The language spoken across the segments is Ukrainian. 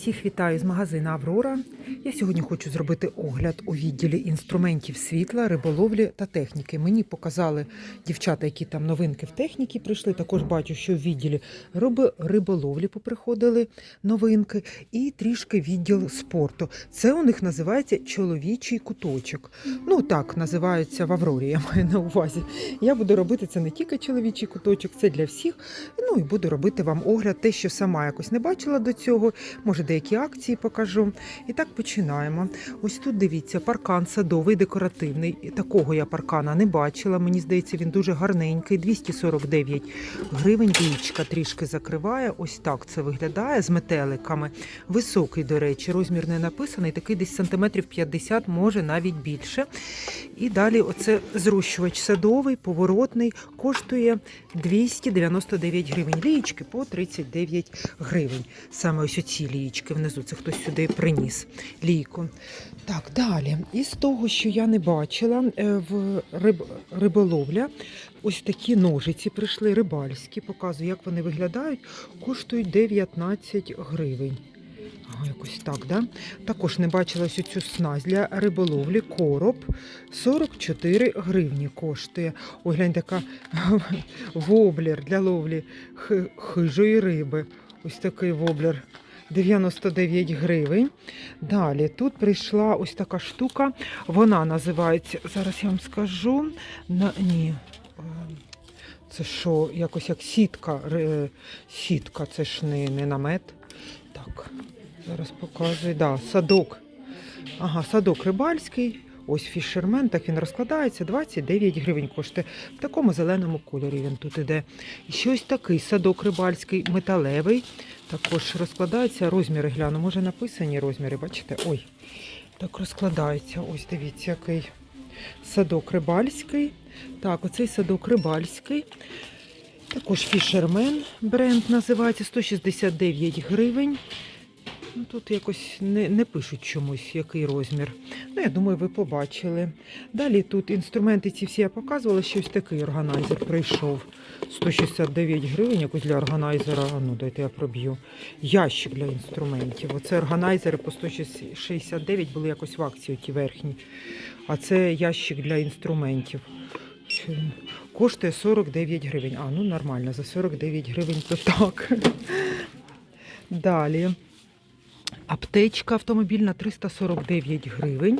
Всіх вітаю з магазину Аврора. Я сьогодні хочу зробити огляд у відділі інструментів світла, риболовлі та техніки. Мені показали дівчата, які там новинки в техніці прийшли. Також бачу, що в відділі риболовлі поприходили новинки, і трішки відділ спорту. Це у них називається чоловічий куточок. Ну так називаються в Аврорі. Я маю на увазі. Я буду робити це не тільки чоловічий куточок, це для всіх. Ну і буду робити вам огляд, те, що сама якось не бачила до цього. Може, деякі акції покажу. І так починаємо. Ось тут дивіться, паркан садовий, декоративний. І Такого я паркана не бачила. Мені здається, він дуже гарненький. 249 гривень. Річка трішки закриває. Ось так це виглядає з метеликами. Високий, до речі, розмір не написаний, такий десь сантиметрів 50, може навіть більше. І далі оце зрощувач садовий, поворотний, коштує 299 гривень. Лієчки по 39 гривень. Саме ось оці лієчки внизу. Це хтось сюди приніс лійку. Так, далі. Із того, що я не бачила е, в риб... риболовля, ось такі ножиці прийшли рибальські. Показую, як вони виглядають. Коштують 19 гривень. Якось так, да? Також не бачила цю снасть для риболовлі. Короб 44 гривні коштує. Ой, глянь, така воблер для ловлі хижої риби. Ось такий воблер. 99 гривень. Далі тут прийшла ось така штука. Вона називається, зараз я вам скажу. На, ні. е, Це що, якось як сітка. Сітка, це ж не, не намет. Так, зараз показую. Да, садок. Ага, садок рибальський. Ось фішермен, так він розкладається, 29 гривень коштує. В такому зеленому кольорі він тут іде. І ще ось такий садок рибальський, металевий. Також розкладається. Розміри гляну. Може написані розміри, бачите? Ой, так розкладається. Ось дивіться, який садок рибальський. Так, оцей садок рибальський. Також фішермен бренд називається 169 гривень. Ну, тут якось не, не пишуть чомусь, який розмір. Ну, я думаю, ви побачили. Далі тут інструменти ці всі я показувала, що ось такий органайзер прийшов. 169 гривень, якось для органайзера. Ну, дайте я проб'ю. Ящик для інструментів. Оце органайзери по 169 були якось в акції ті верхні. А це ящик для інструментів. Коштує 49 гривень. А, ну нормально, за 49 гривень то так. Далі. Аптечка автомобільна 349 гривень.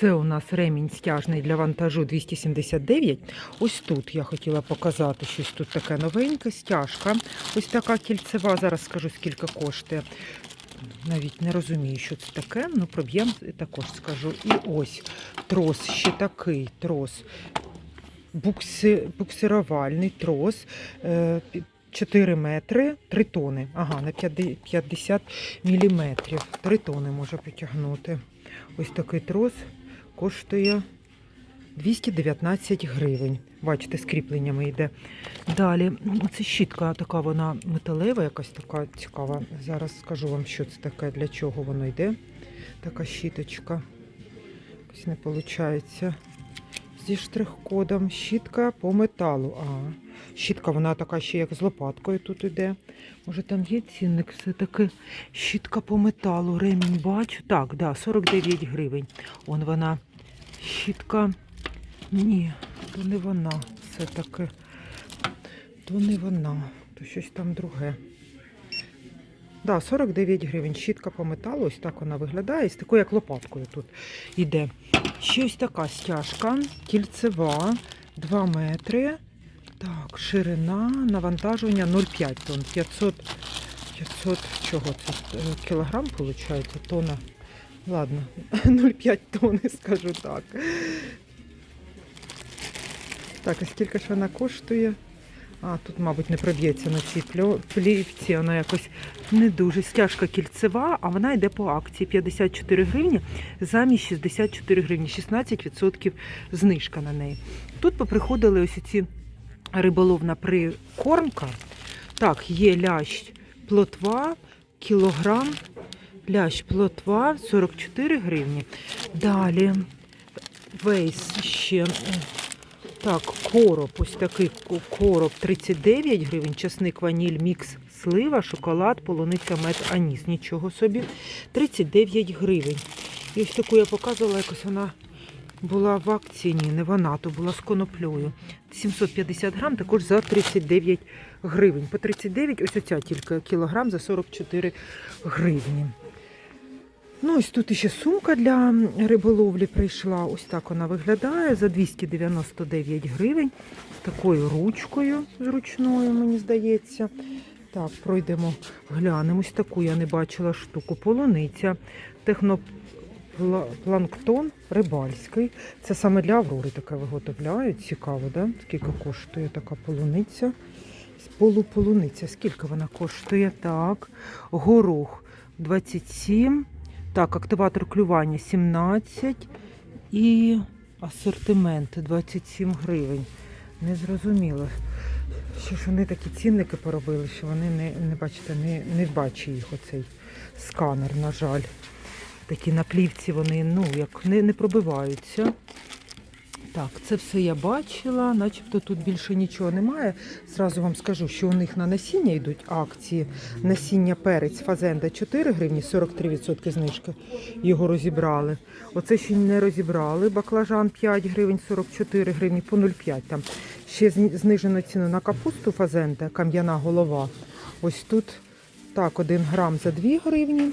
Це у нас ремінь стяжний для вантажу 279. Ось тут я хотіла показати щось тут таке новеньке. Стяжка. Ось така кільцева. Зараз скажу, скільки коштує. Навіть не розумію, що це таке. Ну, проб'єм також скажу. І ось трос, ще такий трос. Букси, буксирувальний трос. Е, пі- 4 метри, 3 тони. Ага, на 50 50 міліметрів. 3 тони може потягнути. Ось такий трос коштує 219 гривень. Бачите, з кріпленнями йде. Далі, це щітка така, вона металева, якась така цікава. Зараз скажу вам, що це таке, для чого воно йде. Така щіточка. Якось не виходить. Зі штрих-кодом. Щітка по металу. А, щітка, вона така ще як з лопаткою тут іде. Може там є цінник, все-таки щітка по металу. Ремінь бачу. Так, да, 49 гривень. Он вона. Щітка. Ні, то не вона. Все-таки. То не вона. То щось там друге. Да, 49 гривень. Щітка по металу. Ось так вона виглядає. З такою як лопаткою тут іде. Ще ось така стяжка, кільцева, 2 метри. Так, ширина, навантажування 0,5 тонн. 500, 500 чого це? Е, Кілограм, виходить, тонна. Ладно, 0,5 тонни, скажу так. Так, а скільки ж вона коштує? А, тут, мабуть, не проб'ється на цій плівці, вона якось не дуже. Стяжка кільцева, а вона йде по акції 54 гривні замість 64 гривні, 16% знижка на неї. Тут поприходили ось ці риболовна прикормка. Так, є лящ плотва, кілограм, лящ плотва 44 гривні. Далі вейс ще. Так, короб, ось такий короб 39 гривень, часник ваніль мікс слива, шоколад, полуниця, мед, аніс. Нічого собі. 39 гривень. І ось таку я показувала, якось вона була в акції. Ні, не вона, то була з коноплею. 750 грам, також за 39 гривень. По 39, ось оця тільки кілограм за 44 гривні. Ну, ось тут ще сумка для риболовлі прийшла. Ось так вона виглядає за 299 гривень. З такою ручкою зручною, мені здається. Так, пройдемо, глянемо. Ось таку я не бачила штуку. Полуниця, технопланктон рибальський. Це саме для Аврори таке виготовляють. Цікаво, да? Скільки коштує така полуниця? Полуполуниця. Скільки вона коштує? Так. Горох 27. Так, активатор клювання 17 і асортимент 27 гривень. Не зрозуміло. Що ж вони такі цінники поробили, що вони не, не бачите, не, не бачить їх оцей сканер, на жаль. Такі на плівці вони ну, як не, не пробиваються. Так, це все я бачила, начебто тут більше нічого немає. Зразу вам скажу, що у них на насіння йдуть акції. Насіння перець фазенда 4 гривні, 43% знижки. Його розібрали. Оце ще не розібрали. Баклажан 5 гривень, 44 гривні по 0,5 там. Ще знижено ціну на капусту фазенда, кам'яна голова. Ось тут так, 1 грам за 2 гривні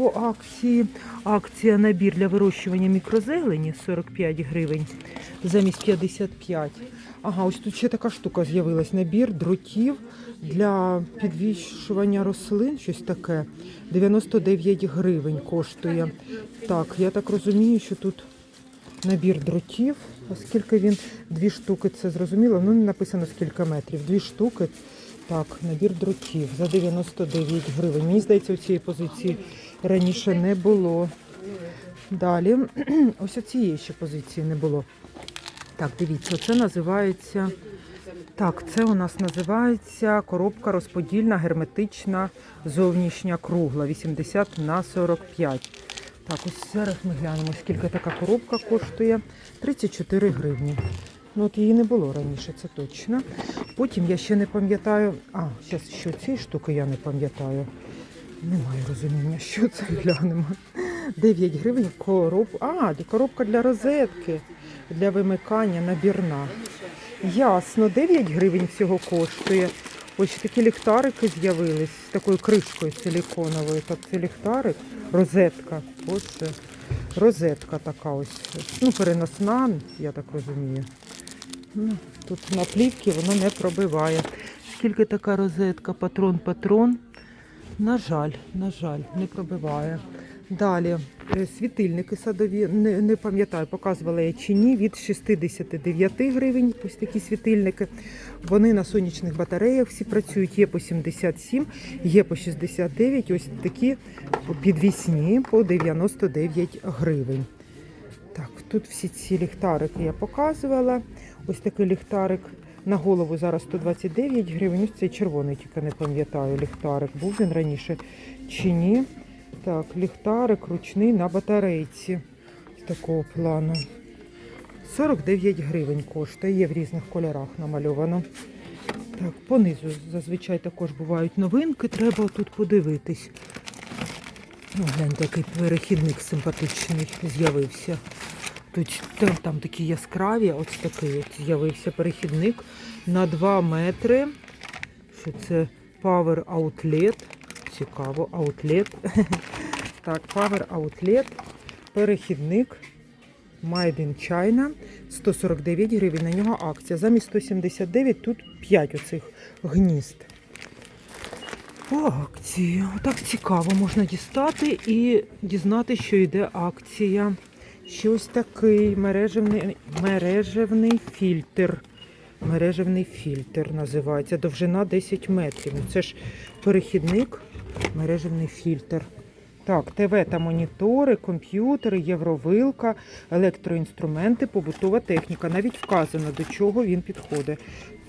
по акції. Акція набір для вирощування мікрозелені 45 гривень замість 55. Ага, ось тут ще така штука з'явилась. Набір дротів для підвішування рослин, щось таке. 99 гривень коштує. Так, я так розумію, що тут набір дротів. Оскільки він дві штуки, це зрозуміло. Ну, не написано скільки метрів. Дві штуки. Так, набір дротів за 99 гривень. Мені здається, у цієї позиції раніше не було. Далі, ось цієї ще позиції не було. Так, дивіться, це називається. Так, це у нас називається коробка розподільна, герметична, зовнішня кругла, 80 на 45. Так, ось зараз ми глянемо, скільки така коробка коштує. 34 гривні. Ну, от її не було раніше, це точно. Потім я ще не пам'ятаю. А, зараз що цієї штуки я не пам'ятаю. Немає розуміння, що це глянемо. 9 гривень короб... А, коробка для розетки, для вимикання набірна. Ясно, 9 гривень всього коштує. Ось такі ліхтарики з'явились з такою кришкою силіконовою. Так, це ліхтарик, розетка. Ось. Розетка така ось. Ну, переносна, я так розумію. Ну, тут на плівці воно не пробиває. Скільки така розетка, патрон, патрон. На жаль, на жаль, не пробиває. Далі е, світильники садові, не, не пам'ятаю, показувала я чи ні, від 69 гривень. Ось такі світильники. Вони на сонячних батареях всі працюють. Є по 77, є по 69. Ось такі підвісні по 99 гривень. Так, тут всі ці ліхтарики я показувала. Ось такий ліхтарик на голову зараз 129 гривень. Ось цей червоний, тільки не пам'ятаю ліхтарик. Був він раніше чи ні. Так, ліхтарик ручний на батарейці. З такого плану. 49 гривень коштує. Є в різних кольорах намальовано. Так, понизу зазвичай також бувають новинки. Треба тут подивитись. Ну, гляньте, який перехідник симпатичний з'явився. Тут там, такі яскраві, ось такий от з'явився перехідник на 2 метри. Що це Power Outlet. Цікаво, Outlet. Так, Power Outlet. Перехідник. Made in China. 149 гривень. На нього акція. Замість 179 тут 5 оцих гнізд. По акції. Отак цікаво можна дістати і дізнати, що йде акція. Ще ось такий мережевний, мережевний фільтр. Мережевний фільтр називається. Довжина 10 метрів. Ну, Це ж перехідник, мережевний фільтр. Так, ТВ та монітори, комп'ютери, євровилка, електроінструменти, побутова техніка. Навіть вказано, до чого він підходить.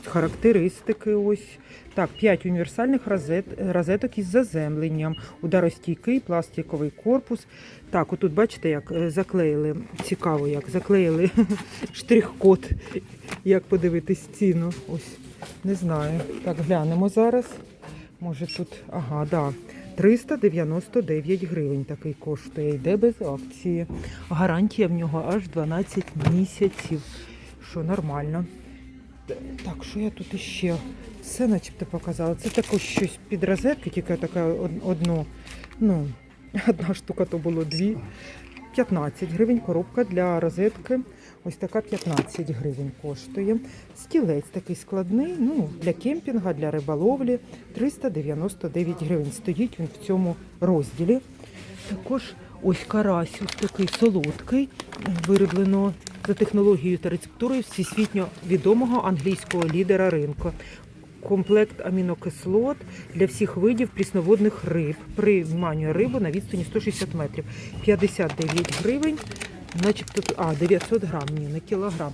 Характеристики ось. Так, 5 універсальних розет, розеток із заземленням, ударостійкий пластиковий корпус. Так, отут бачите, як е, заклеїли, цікаво, як заклеїли штрих-код, як подивитись ціну. Ось, не знаю. Так, глянемо зараз. Може тут, ага, да. 399 гривень такий коштує. Йде без акції. Гарантія в нього аж 12 місяців. Що нормально. Так, що я тут іще? Все начебто показала. Це також щось під розетки, тільки таке одно. Ну, одна штука то було дві. 15 гривень коробка для розетки. Ось така 15 гривень коштує. Стілець такий складний, ну, для кемпінга, для риболовлі 399 гривень. Стоїть він в цьому розділі. Також ось карась, ось такий солодкий, вироблено за технологією та рецептурою всесвітньо відомого англійського лідера ринку. Комплект амінокислот для всіх видів прісноводних риб. Приймання риби на відстані 160 метрів. 59 гривень, начебто, а, 900 грам, ні, не кілограм.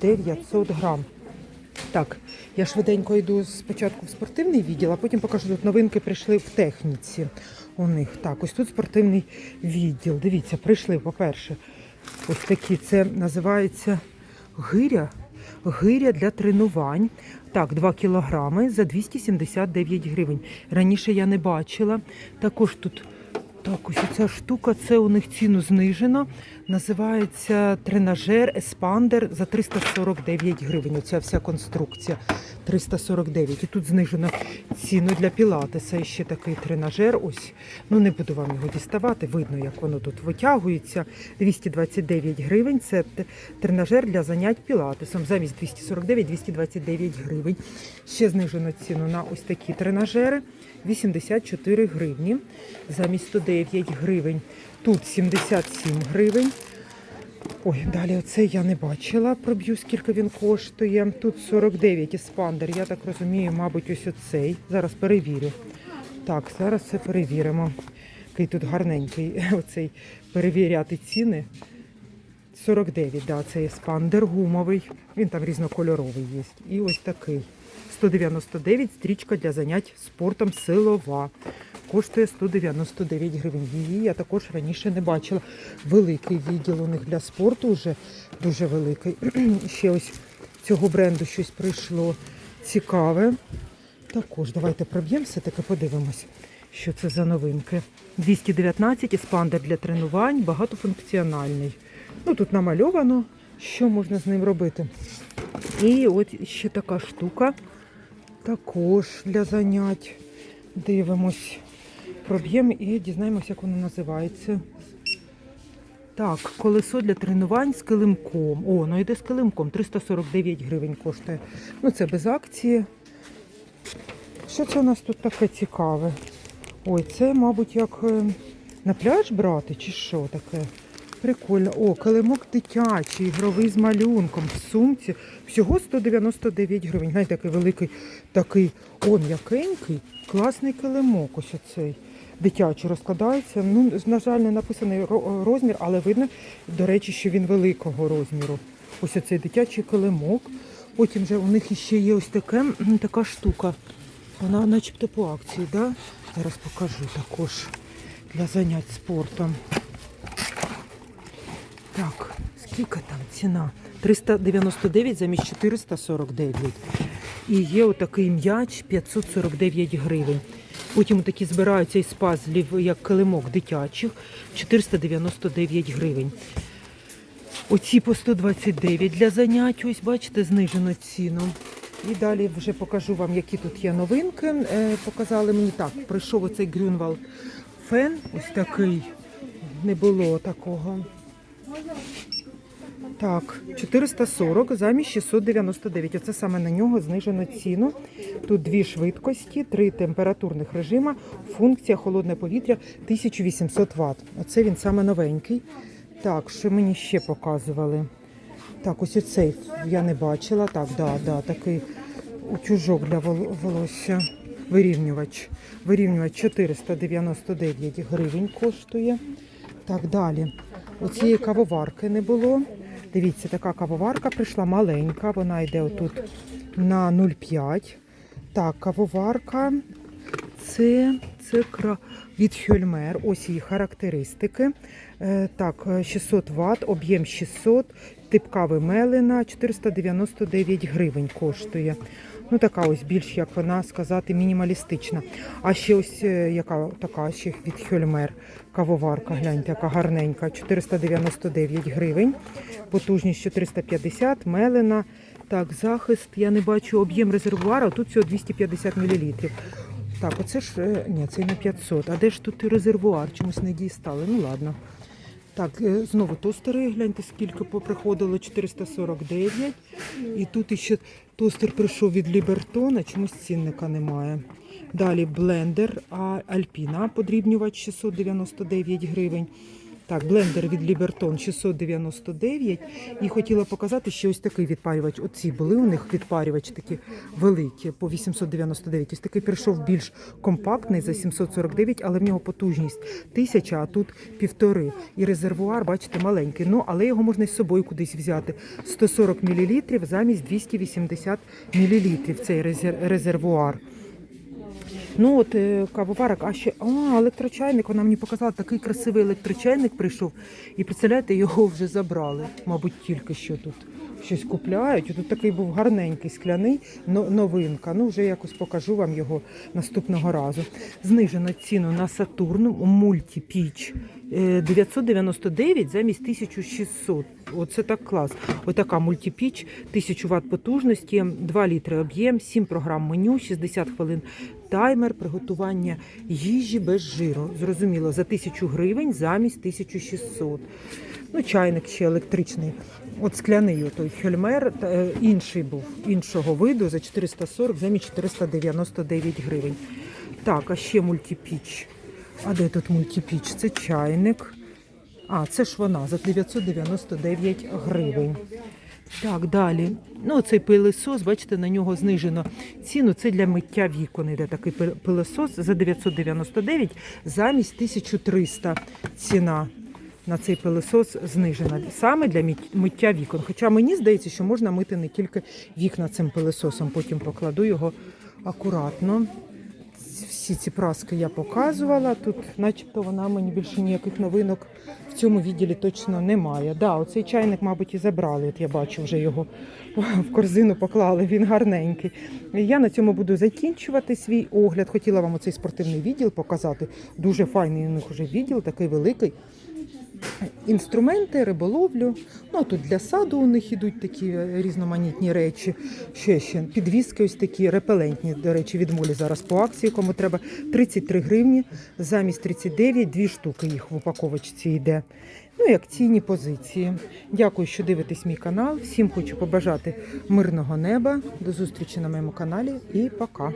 900 грам. Так, я швиденько йду спочатку в спортивний відділ, а потім покажу, тут новинки прийшли в техніці у них. Так, ось тут спортивний відділ. Дивіться, прийшли, по-перше, ось такі. Це називається гиря. Гиря для тренувань. Так, 2 кілограми за 279 гривень. Раніше я не бачила. Також тут так, ось ця штука, це у них ціну знижено. Називається тренажер Еспандер за 349 гривень. Оця вся конструкція 349. І тут знижено ціну для пілатеса. І ще такий тренажер. Ось, ну не буду вам його діставати. Видно, як воно тут витягується. 229 гривень. Це тренажер для занять пілатесом. Замість 249 229 гривень. Ще знижено ціну на ось такі тренажери. 84 гривні. Замість 109 гривень. Тут 77 гривень. Ой, далі оце я не бачила. Проб'ю, скільки він коштує. Тут 49 іспандер. Я так розумію, мабуть, ось оцей. Зараз перевірю. Так, зараз це перевіримо. Який тут гарненький оцей перевіряти ціни. 49, да, це еспандер гумовий. Він там різнокольоровий є. І ось такий. 199 стрічка для занять спортом силова. Коштує 199 гривень. Її я також раніше не бачила. Великий відділ у них для спорту вже дуже великий. Ще ось цього бренду щось прийшло цікаве. Також давайте проб'ємо все-таки подивимось, що це за новинки. 219 еспандер для тренувань, багатофункціональний. Ну тут намальовано, що можна з ним робити. І от ще така штука. Також для занять. Дивимось. Проб'ємо і дізнаємося, як воно називається. Так, колесо для тренувань з килимком. О, ну йде з килимком. 349 гривень коштує. Ну, це без акції. Що це у нас тут таке цікаве? Ой, це, мабуть, як е, на пляж брати, чи що таке? Прикольно. О, килимок дитячий, ігровий з малюнком, в сумці. Всього 199 гривень. Знаєте, такий великий, такий, о, м'якенький, класний килимок ось оцей. Дитячий розкладається. Ну, на жаль, не написаний розмір, але видно, до речі, що він великого розміру. Ось оцей дитячий килимок. Потім же у них ще є ось таке, така штука. Вона начебто по акції, да? Зараз покажу також для занять спортом. Так, скільки там ціна? 399 замість 449. І є отакий м'яч 549 гривень. Потім такі збираються із пазлів, як килимок дитячих, 499 гривень. Оці по 129 для занять. Ось бачите, знижено ціну. І далі вже покажу вам, які тут є новинки. Е, показали мені так. Прийшов оцей Грюнвал фен. Ось такий. Не було такого. Так, 440 замість 699. Оце саме на нього знижено ціну. Тут дві швидкості, три температурних режима, функція холодне повітря 1800 Вт. Оце він саме новенький. Так, що мені ще показували? Так, ось оцей я не бачила. Так, да, да, такий утюжок для волосся. Вирівнювач. Вирівнювач 499 гривень коштує. Так, далі. Оцієї кавоварки не було. Дивіться, така кавоварка прийшла маленька, вона йде отут на 0,5. Так, кавоварка. Це, це від Хюльмер. Ось її характеристики. Е, так, е, 600 Вт, об'єм 600, тип кави мелена, 499 гривень коштує. Ну, така ось більш, як вона сказати, мінімалістична. А ще ось е, яка така ще від Хьольмер кавоварка, гляньте, яка гарненька, 499 гривень, потужність 450, мелена. Так, захист, я не бачу об'єм резервуара, тут всього 250 мл. Так, оце ж, е, ні, це на 500. А де ж тут резервуар? Чомусь не дістали. Ну ладно. Так, е, знову тостери, гляньте, скільки поприходило, 449. І тут ще тостер прийшов від Лібертона, чомусь цінника немає. Далі блендер Альпіна, подрібнювач 699 гривень. Так, блендер від Лібертон 699. І хотіла показати, що ось такий відпарювач. Оці були у них відпарювач такі великі по 899. Ось такий прийшов більш компактний за 749, але в нього потужність 1000, а тут півтори. І резервуар, бачите, маленький. Ну, але його можна з собою кудись взяти. 140 мл замість 280 мл цей резер- резервуар. Ну от е, кавоварок, а ще а, електрочайник. Вона мені показала, такий красивий електрочайник прийшов. І представляєте, його вже забрали. Мабуть, тільки що тут щось купляють. Тут такий був гарненький скляний, новинка. Ну, вже якось покажу вам його наступного разу. Знижено ціну на Сатурн мультипіч. е, 999 замість 1600. Оце так клас. Отака мультипіч, 1000 Вт потужності, 2 літри об'єм, 7 програм меню, 60 хвилин таймер, приготування їжі без жиру. Зрозуміло, за 1000 гривень замість 1600. Ну, чайник ще електричний. От скляний той хельмер, е, інший був, іншого виду за 440 замість 499 гривень. Так, а ще мультипіч. А де тут мультипіч? Це чайник. А, це ж вона за 999 гривень. Так, далі. Ну, цей пилесос, бачите, на нього знижено ціну. Це для миття вікон. Іде такий пил- пилесос за 999 замість 1300 ціна. На цей пилесос знижена саме для миття вікон. Хоча мені здається, що можна мити не тільки вікна цим пилесосом. Потім покладу його акуратно. Всі ці праски я показувала. Тут, начебто, вона мені більше ніяких новинок в цьому відділі точно немає. Да, оцей чайник, мабуть, і забрали. От я бачу, вже його в корзину поклали. Він гарненький. Я на цьому буду закінчувати свій огляд. Хотіла вам оцей спортивний відділ показати. Дуже файний у них уже відділ, такий великий. Інструменти, риболовлю. Ну а тут для саду у них ідуть такі е, різноманітні речі. Ще ще підвіски, ось такі репелентні. До речі, від молі зараз по акції. Кому треба 33 гривні, замість 39, дві штуки їх в упаковочці йде. Ну і акційні позиції. Дякую, що дивитесь мій канал. Всім хочу побажати мирного неба. До зустрічі на моєму каналі і пока.